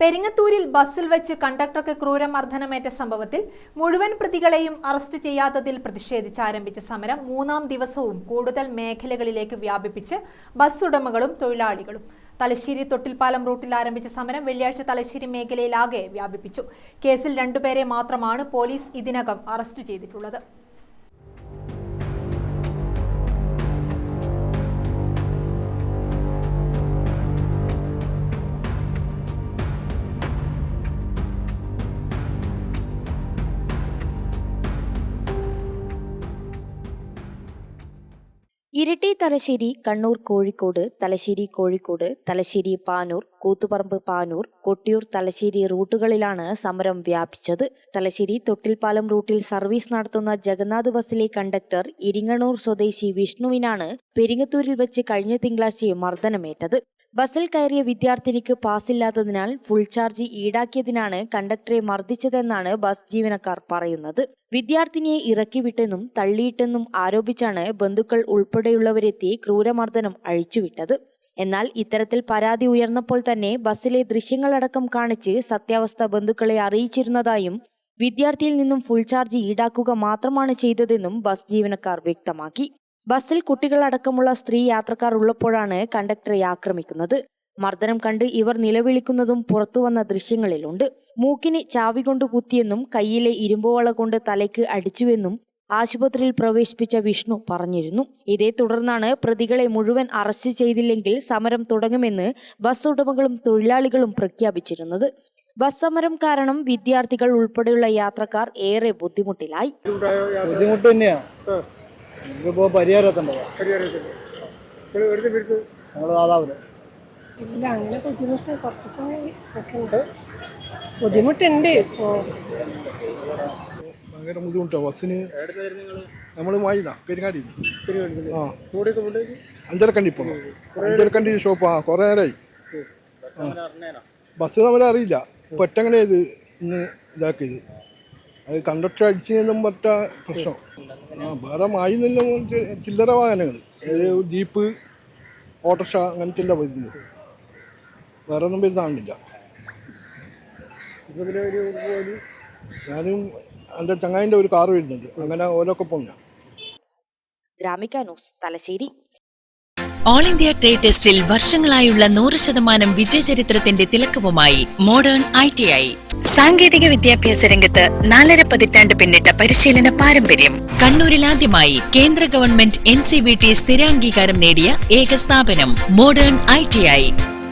പെരിങ്ങത്തൂരിൽ ബസ്സിൽ വെച്ച് കണ്ടക്ടർക്ക് ക്രൂരമർദ്ദനമേറ്റ സംഭവത്തിൽ മുഴുവൻ പ്രതികളെയും അറസ്റ്റ് ചെയ്യാത്തതിൽ പ്രതിഷേധിച്ച് ആരംഭിച്ച സമരം മൂന്നാം ദിവസവും കൂടുതൽ മേഖലകളിലേക്ക് വ്യാപിപ്പിച്ച് ബസ് ഉടമകളും തൊഴിലാളികളും. തലശ്ശേരി തൊട്ടിൽപ്പാലം റൂട്ടിൽ ആരംഭിച്ച സമരം വെള്ളിയാഴ്ച തലശ്ശേരി മേഖലയിലാകെ വ്യാപിപ്പിച്ചു. കേസിൽ രണ്ടുപേരെ മാത്രമാണ് പോലീസ് ഇതിനകം അറസ്റ്റ് ചെയ്തിട്ടുള്ളത്. ഇരിട്ടി തലശ്ശേരി കണ്ണൂർ കോഴിക്കോട് തലശ്ശേരി കോഴിക്കോട് തലശ്ശേരി പാനൂർ കൂത്തുപറമ്പ് പാനൂർ കൊട്ടിയൂർ തലശ്ശേരി റൂട്ടുകളിലാണ് സമരം വ്യാപിച്ചത്. തലശ്ശേരി തൊട്ടിൽപാലം റൂട്ടിൽ സർവീസ് നടത്തുന്ന ജഗന്നാഥ് ബസ്സിലെ കണ്ടക്ടർ ഇരിങ്ങണൂർ സ്വദേശി വിഷ്ണുവിനാണ് പെരിങ്ങത്തൂരിൽ വെച്ച് കഴിഞ്ഞ തിങ്കളാഴ്ച മർദ്ദനമേറ്റത്. ബസ്സിൽ കയറിയ വിദ്യാർത്ഥിനിക്ക് പാസില്ലാത്തതിനാൽ ഫുൾ ചാർജ് ഈടാക്കിയതിനാണ് കണ്ടക്ടറെ മർദ്ദിച്ചതെന്നാണ് ബസ് ജീവനക്കാർ പറയുന്നത്. വിദ്യാർത്ഥിനിയെ ഇറക്കിവിട്ടെന്നും തള്ളിയിട്ടെന്നും ആരോപിച്ചാണ് ബന്ധുക്കൾ ഉൾപ്പെടെയുള്ളവരെത്തി ക്രൂരമർദ്ദനം അഴിച്ചുവിട്ടത്. എന്നാൽ ഇത്തരത്തിൽ പരാതി ഉയർന്നപ്പോൾ തന്നെ ബസ്സിലെ ദൃശ്യങ്ങളടക്കം കാണിച്ച് സത്യാവസ്ഥ ബന്ധുക്കളെ അറിയിച്ചിരുന്നതായും വിദ്യാർത്ഥിയിൽ നിന്നും ഫുൾ ചാർജ് ഈടാക്കുക മാത്രമാണ് ചെയ്തതെന്നും ബസ് ജീവനക്കാർ വ്യക്തമാക്കി. ബസ്സിൽ കുട്ടികളടക്കമുള്ള സ്ത്രീ യാത്രക്കാർ ഉള്ളപ്പോഴാണ് കണ്ടക്ടറെ ആക്രമിക്കുന്നത്. മർദ്ദനം കണ്ട് ഇവർ നിലവിളിക്കുന്നതും പുറത്തുവന്ന ദൃശ്യങ്ങളിലുണ്ട്. മൂക്കിന് ചാവി കൊണ്ട് കുത്തിയെന്നും കയ്യിലെ ഇരുമ്പുവള കൊണ്ട് തലയ്ക്ക് അടിച്ചുവെന്നും ആശുപത്രിയിൽ പ്രവേശിപ്പിച്ച വിഷ്ണു പറഞ്ഞിരുന്നു. ഇതേ തുടർന്നാണ് പ്രതികളെ മുഴുവൻ അറസ്റ്റ് ചെയ്തില്ലെങ്കിൽ സമരം തുടങ്ങുമെന്ന് ബസ് ഉടമകളും തൊഴിലാളികളും പ്രഖ്യാപിച്ചിരുന്നത്. ബസ് സമരം കാരണം വിദ്യാർത്ഥികൾ ഉൾപ്പെടെയുള്ള യാത്രക്കാർ ഏറെ ബുദ്ധിമുട്ടിലായി. ബുദ്ധിമുട്ട് തന്നെയാ. പരിഹാരത്തുണ്ടോ ഭയങ്കര ബുദ്ധിമുട്ടാണ് ബസ്സിന് നമ്മൾ വായില്ല പെരുങ്ങാടി. ആ. അഞ്ചരക്കണ്ടി പോകണം അഞ്ചരക്കണ്ടി ഷോപ്പ് ആ കുറേ നേരമായി. ബസ് നമ്മളെ അറിയില്ല. പെട്ടെങ്ങനെ ഇത് ഇന്ന് ഇതാക്കിയത്? അത് കണ്ടക്ടർ അടിച്ചെന്നും പറ്റ പ്രശ്നം. ആ വേറെ മായുന്നില്ല ചില്ലറ വാഹനങ്ങൾ ജീപ്പ് ഓട്ടോറിക്ഷ അങ്ങനത്തെ എല്ലാം വരുന്നത് വേറെ ഒന്നും വരുന്നാണില്ല ഞാനും എന്റെ ചങ്ങായിന്റെ ഒരു കാറ് വരുന്നുണ്ട്. അങ്ങനെ ഓരോക്കെ പോന്ന. Gramika news Thalassery. All India trade ടെസ്റ്റിൽ വർഷങ്ങളായുള്ള നൂറ് ശതമാനം വിജയചരിത്രത്തിന്റെ തിലക്കവുമായി മോഡേൺ ഐ ടി ഐ. സാങ്കേതിക വിദ്യാഭ്യാസ രംഗത്ത് നാലര പതിറ്റാണ്ട് പിന്നിട്ട പരിശീലന പാരമ്പര്യം. കണ്ണൂരിൽ ആദ്യമായി കേന്ദ്ര government N C V T സ്ഥിരാംഗീകാരം നേടിയ ഏക സ്ഥാപനം മോഡേൺ ഐ ടി ഐ.